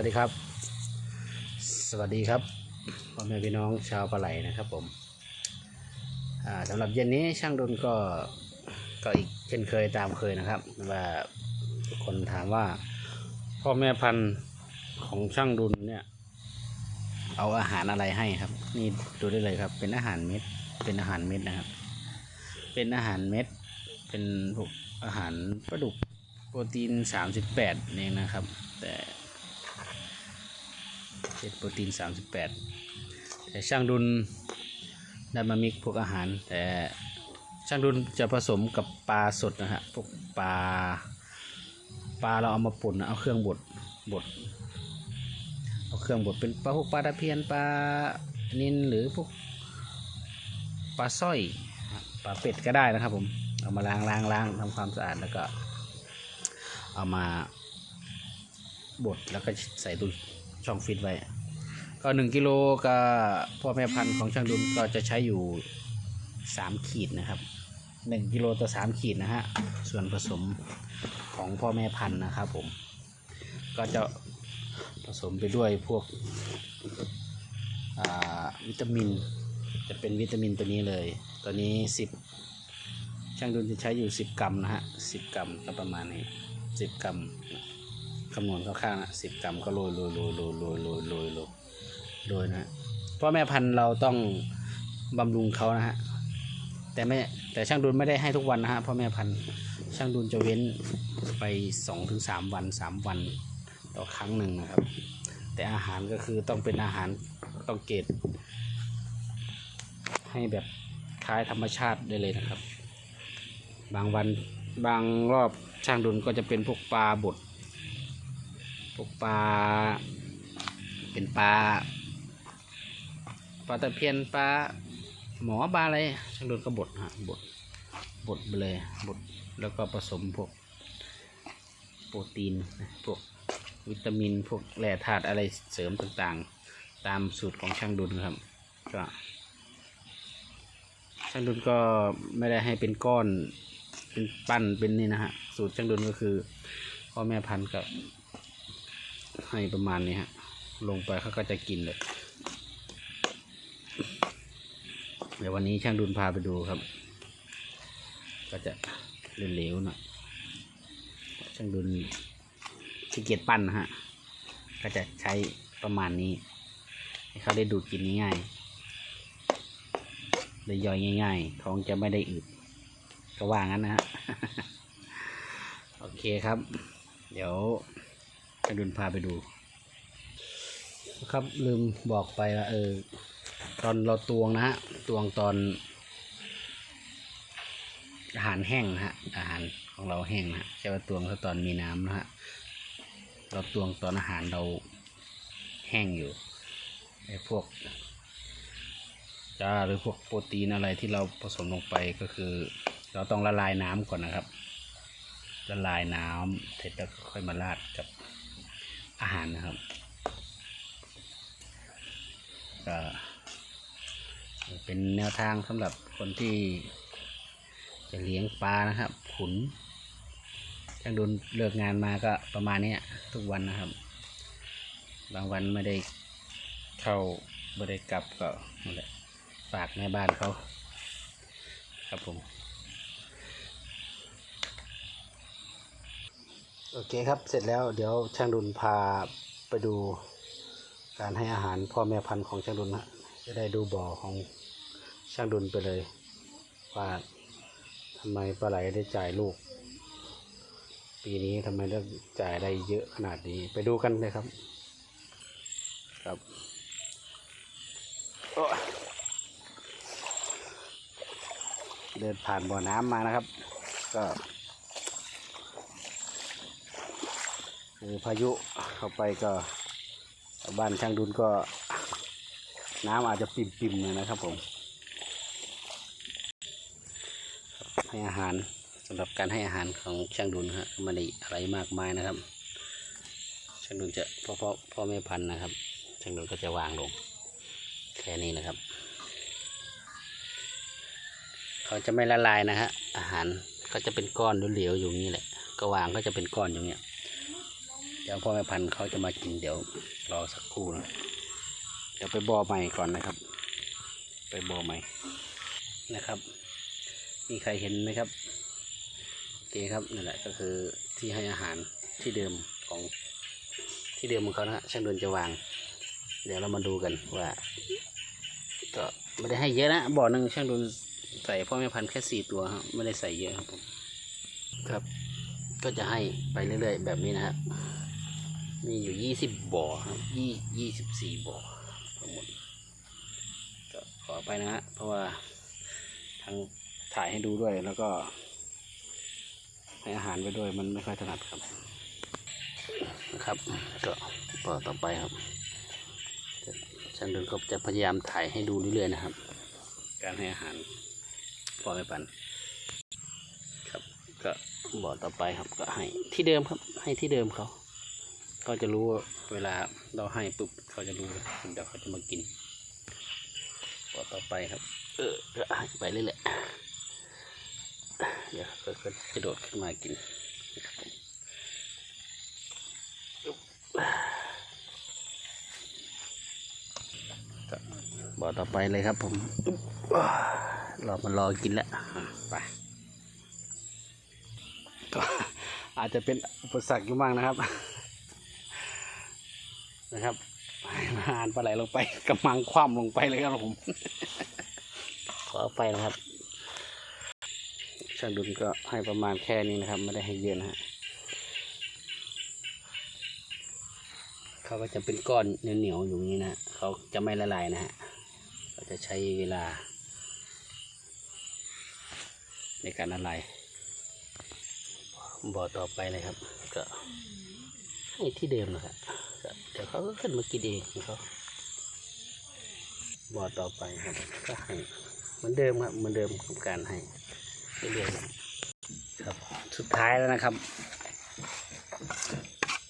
วัสดีครับ สวัสดีครับพ่อแม่พี่น้องชาวปลาไหลนะครับผมอ่าสำหรับเย็นนี้ช่างดุลก็ก็อีกเช่นเคยตามเคยนะครับ ว่าคนถามว่า พ่อแม่พันธุ์ของช่างดุลเนี่ย เอาอาหารอะไรให้ครับ นี่ดูได้เลยครับ เป็นอาหารเม็ด เป็นอาหารเม็ดนะครับ เป็นอาหารเม็ด เป็นพวกอาหารปลาดุกโปรตีน 38เองนะครับ แต่ เป็นโปรตีน 38 แต่ช่างดุลได้มามิกพวกอาหาร แต่ช่างดุลจะผสมกับปลาสดนะฮะพวกปลาปลาเราเอามาป่นเอาเครื่องบดบดเอาเครื่องบดเป็นปลาพวกปลาตะเพียนปลานินหรือพวกปลาสร้อยปลาเป็ดก็ได้นะครับผมเอามาล้างล้างล้างทำความสะอาดแล้วก็เอามาบดแล้วก็ใส่ตู้ ช่องฟิตไว้ ก็หนึ่งกิโลกับพ่อแม่พันธุ์ของช่างดุลก็จะใช้อยู่สามขีดนะครับหนึ่งกิโลต่อสามขีดนะฮะส่วนผสมของพ่อแม่พันธุ์นะครับผมก็จะผสมไปด้วยพวกวิตามิน จะเป็นวิตามินตัวนี้เลย ตัวนี้สิบช่างดุลจะใช้อยู่สิบกรัมนะฮะสิบกรัมก็ประมาณนี้สิบกรัมำนวณคร่าวๆนะสิบกรัมก็โรยโรยโรยโรยโรยโรยโรยโรยโดยนะฮะพ่อแม่พันธุ์เราต้องบำรุงเขานะฮะแต่ไม่แต่ช่างดุลไม่ได้ให้ทุกวันนะฮะพ่อแม่พันธุ์ช่างดุลจะเว้นไปสองถึงสามวันสามวันต่อครั้งหนึ่งนะครับ แต่อาหารก็คือต้องเป็นอาหารต้องเกรดให้แบบคล้ายธรรมชาติได้เลยนะครับ บางวันบางรอบช่างดุลก็จะเป็นพวกปลาบด พวกปลา เป็นปลา ปลาตะเพียนปลาหมอปลาอะไรช่างโดนก็บดฮะบดบดไปเลยบดแล้วก็ผสมพวกโปรตีนพวกวิตามินพวกแร่ธาตุอะไรเสริมต่างๆ ตามสูตรของช่างดุลครับก็ช่างดุลก็ไม่ได้ให้เป็นก้อนเป็นปั้นเป็นนี่นะฮะสูตรช่างดุลก็คือพ่อแม่พันธุ์กับ ให้ประมาณนี้ฮะ ลงไปเขาก็จะกินเลยเดี๋ยววันนี้ช่างดุลพาไปดูครับ ก็จะเหลวๆหน่อยช่างดุลขี้เกียจปั้นนะฮะ ก็จะใช้ประมาณนี้ ให้เขาได้ดูดกินง่ายๆเลยย่อยง่าย ๆ ท้องจะไม่ได้อืดก็ว่างั้นนะฮะ โอเคครับ เดี๋ยว จะดุนพาไปดู ครับลืมบอกไปว่าเออตอนเราตวงนะฮะตวงตอน อาหารแห้งนะฮะอาหารของเราแห้งนะฮะใช่ว่าตวงถ้าตอนมีน้ำนะฮะเราตวงตอนอาหารเราแห้งอยู่ไอ้พวกจ้าหรือพวกโปรตีนอะไรที่เราผสมลงไปก็คือ เราต้องละลายน้ำก่อนนะครับ ละลายน้ำเสร็จแล้วค่อยมาราดกับ อาหารนะครับก็เป็นแนวทางสำหรับคนที่จะเลี้ยงปลานะครับ ขุนช่างดุลเลิกงานมาก็ประมาณนี้ทุกวันนะครับ บางวันไม่ได้เข้าไม่ได้กลับก็นั่นแหละฝากแม่บ้านเขาครับผม โอเคครับเสร็จแล้วเดี๋ยวช่างดุลพาไปดูการให้อาหารพ่อแม่พันธุ์ของช่างดุลนะจะได้ดูบ่อของช่างดุลไปเลย ว่าทำไมปลาไหลได้จ่ายลูก ปีนี้ทำไมได้จ่ายได้เยอะขนาดนี้ไปดูกันเลยครับ ครับเดินผ่านบ่อน้ำมานะครับ ก็ คือพายุเข้าไปก็บ้านช่างดุลก็น้ำอาจจะปิ่มๆหน่อยนะครับผมให้อาหารสำหรับการให้อาหารของช่างดุลฮะไม่ได้อะไรมากมายนะครับ ช่างดุลจะพ่อพ่อพ่อแม่พันธุ์นะครับ ช่างดุลก็จะวางลง แค่นี้นะครับ เขาจะไม่ละลายนะฮะอาหารก็จะเป็นก้อนเหลวๆอยู่นี่แหละ ก็วางก็จะเป็นก้อนอย่างเงี้ย ยวพ่อแม่พันธุ์เขาจะมากินเดี๋ยวรอสักครู่นะเดี๋ยวไปบ่อใหม่ก่อนนะครับ ไปบ่อใหม่นะครับ มีใครเห็นไหมครับโอเคครับนั่นแหละก็คือที่ให้อาหารที่เดิมของที่เดิมของเขานะฮะช่างดนจะวาง เดี๋ยวเรามาดูกันว่า ก็ไม่ได้ให้เยอะนะบ่อหนึ่งช่างดนใส่พ่อแม่พันธุ์แค่สี่ตัวครับไม่ได้ใส่เยอะครับผมครับ ก็จะให้ไปเรื่อยๆ แบบนี้นะฮะ มีอยู่ยี่สิบบ่อครับยี่ยี่สิบสี่บ่อทั้งหมดก็ขอไปนะฮะเพราะว่าทางถ่ายให้ดูด้วยแล้วก็ให้อาหารไปด้วยมันไม่ค่อยถนัดครับนะครับก็บ่อต่อไปครับช่างเดินก็จะพยายามถ่ายให้ดูเรื่อยๆนะครับ การให้อาหารปล่อยปันครับก็บ่อต่อไปครับก็ให้ที่เดิมครับให้ที่เดิมเขา ก็จะรู้ว่าเวลาเราให้ปุ๊บเขาจะรู้เดี๋ยวเขาจะมากินบ่อต่อไปครับ เออไปเรื่อยๆเดี๋ยวเขาก็จะโดดขึ้นมากินนะครับผมบ่อต่อไปเลยครับผมรอมันรอกินแล้วไปอาจจะเป็นอุปสรรคอยู่บ้างนะครับ นะครับให้อาหารปลาไหลลงไปกำมังคว่ำลงไปเลยครับผม ขอไปนะครับ ช่างดุลก็ให้ประมาณแค่นี้นะครับ ไม่ได้ให้เยอะนะฮะเขาก็จะเป็นก้อนเหนียวๆอยู่อย่างนี้นะเขาจะไม่ละลายนะฮะเขาจะใช้เวลา ในการละลายบ่อต่อไปเลยครับ ก็ให้ที่เดิมนะครับ ก็เดี๋ยวเขาก็ขึ้นมากินเองของเขาบ่อต่อไปครับก็ให้เหมือนเดิมครับเหมือนเดิมกับการให้เรื่อยๆครับ สุดท้ายแล้วนะครับ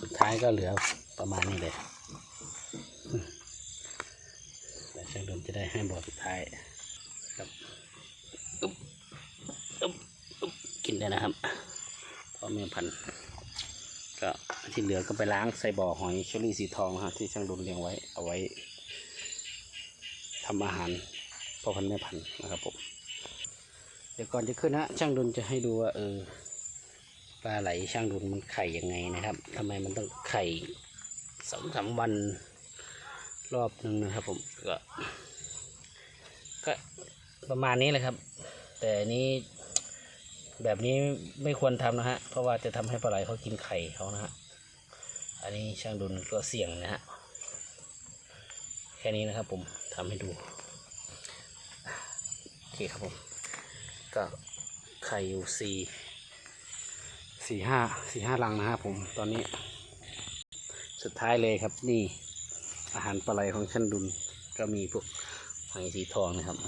สุดท้ายก็เหลือประมาณนี้เลยแล้วช่างดนจะได้ให้บ่อสุดท้ายครับอุ๊บอุ๊บอุ๊บกินได้นะครับพ่อแม่พันธุ์ ที่เหลือก็ไปล้างใส่บ่อหอยเชอรี่สีทองนะฮะที่ช่างดุลเลี้ยงไว้เอาไว้ทำอาหารพ่อพันธุ์แม่พันธุ์นะครับผมเดี๋ยวก่อนจะขึ้นนะช่างดุลจะให้ดูว่าเออปลาไหลช่างดุลมันไข่ยังไงนะครับทำไมมันต้องไข่สองสามวันรอบหนึ่งนะครับผมก็ก็ประมาณนี้แหละครับ แต่นนี้แบบนี้ไม่ควรทำนะฮะ เพราะว่าจะทำให้ปลาไหลเขากินไข่เขานะฮะ อันนี้ช่างดุลก็เสี่ยงนะฮะ แค่นี้นะครับผมทำให้ดู โอเคครับผม ก็ไข่อยู่สี่สี่ห้าสี่ห้าลังนะครับผมตอนนี้ สุดท้ายเลยครับนี่อาหารปลาไหลของช่างดุลก็มีพวกหอยสีทองนะครับ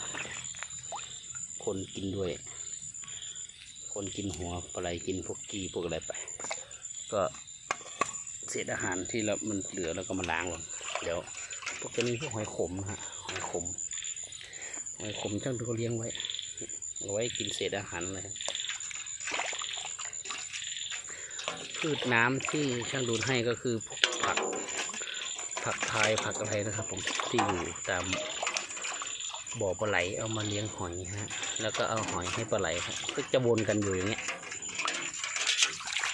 คนกินด้วย คนกินหัวปลาไหลกินพวกกีพวกอะไรไป ก็ ศษอาหารที่เรามันเหลือแล้วก็มาล้างก่อนเดี๋ยวพวกจะมีพวกหอยขมนะฮะหอยขมหอยขมช่างดูก็เลี้ยงไว้เอาไว้กินเศษอาหารเลยพืชน้ำที่ช่างดูให้ก็คือพวกผักผักพายผักอะไรนะครับ ผมที่อยู่ตามบ่อปลาไหลเอามาเลี้ยงหอยฮะ แล้วก็เอาหอยให้ปลาไหลครับก็จะวนกันอยู่อย่างเงี้ย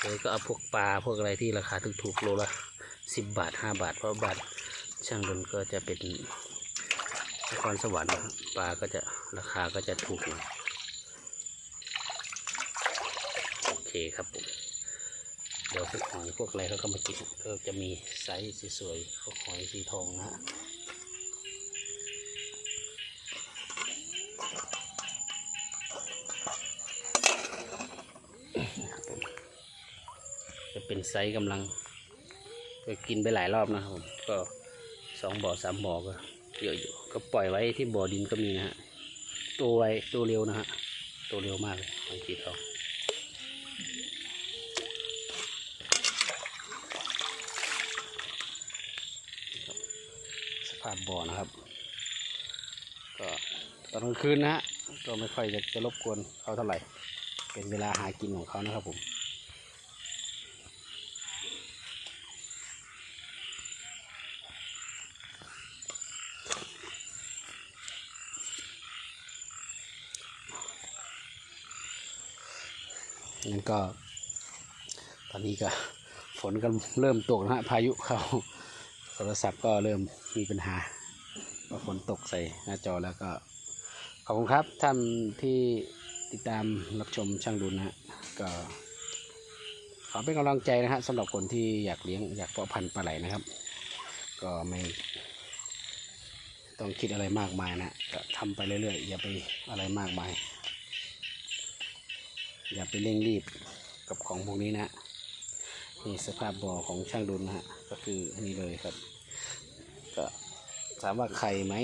เลยก็เอาพวกปลาพวกอะไรที่ราคาถูกๆโลละสิบบาทห้าบาท เพราะบาทช่างดนก็จะเป็นนครสวรรค์ปลาก็จะราคาก็จะถูกหน่อยโอเคครับผมเดี๋ยวพวกหอยพวกอะไรเขาก็มากินก็จะมีไซส์สวยๆพวกหอยสีทองนะ เป็นไซส์กำลัง ก็กินไปหลายรอบนะครับผมก็สองบ่อสามบ่อก็เยอะอยู่ก็ปล่อยไว้ที่บ่อดินก็มีนะฮะตัวไวตัวเร็วนะฮะตัวเร็วมากเลยหอยสีทองสภาพบ่อนะครับ ก็ตอนกลางคืนนะฮะก็ไม่ค่อยจะจะรบกวนเขาเท่าไหร่ เป็นเวลาหากินของเขานะครับผม งั้นก็ ตอนนี้ก็ฝนก็เริ่มตกนะฮะพายุเข้าโทรศัพท์ก็เริ่มมีปัญหาก็ฝนตกใส่หน้าจอแล้วก็ ขอบคุณครับท่านที่ติดตามรับชมช่างดุลนะฮะก็ ขอเป็นกำลังใจนะฮะสำหรับคนที่อยากเลี้ยงอยากเพาะพันธุ์ปลาไหลนะครับ ก็ไม่ต้องคิดอะไรมากมายนะก็ทำไปเรื่อยๆ อย่าไปอะไรมากมาย อย่าไปเร่งรีบกับของพวกนี้นะนี่สภาพบ่อของช่างดุลนะฮะก็คืออันนี้เลยครับ ก็ถามว่าไข่ไหม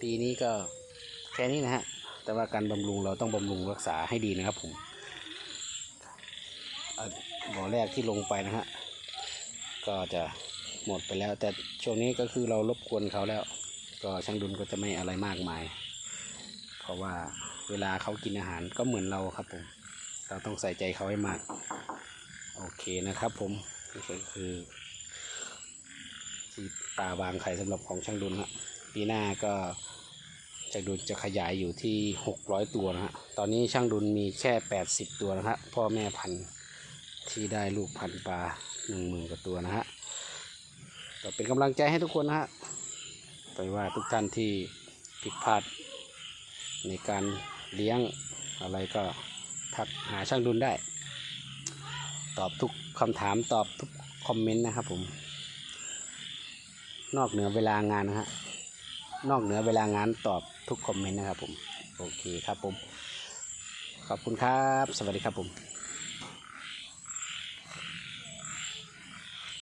ปีนี้ก็แค่นี้นะฮะแต่ว่าการบำรุงเราต้องบำรุงรักษาให้ดีนะครับผมบ่อแรกที่ลงไปนะฮะก็จะหมดไปแล้ว แต่ช่วงนี้ก็คือเรารบกวนเขาแล้ว ก็ช่างดุลก็จะไม่อะไรมากมาย เพราะว่าเวลาเขากินอาหารก็เหมือนเราครับผม เราต้องใส่ใจเขาให้มาก โอเคนะครับผมนี่ก็คือที่ปลาวางไข่สำหรับของช่างดุลฮะปีหน้าก็ช่างดุลจะขยายอยู่ที่ 600 ตัวนะฮะตอนนี้ช่างดุลมีแค่ 80 ตัวนะฮะพ่อแม่พันธุ์ที่ได้ลูกพันธุ์ปลาหนึ่งหมื่นกว่าตัวนะฮะก็เป็นกำลังใจให้ทุกคนนะฮะไปว่าทุกท่านที่ผิดพลาดในการเลี้ยงอะไรก็ ทักหาช่างดุลได้ ตอบทุกคำถามตอบทุกคอมเมนต์นะครับผม นอกเหนือเวลางานนะฮะนอกเหนือเวลางานตอบทุกคอมเมนต์นะครับผม โอเคครับผม ขอบคุณครับ สวัสดีครับผม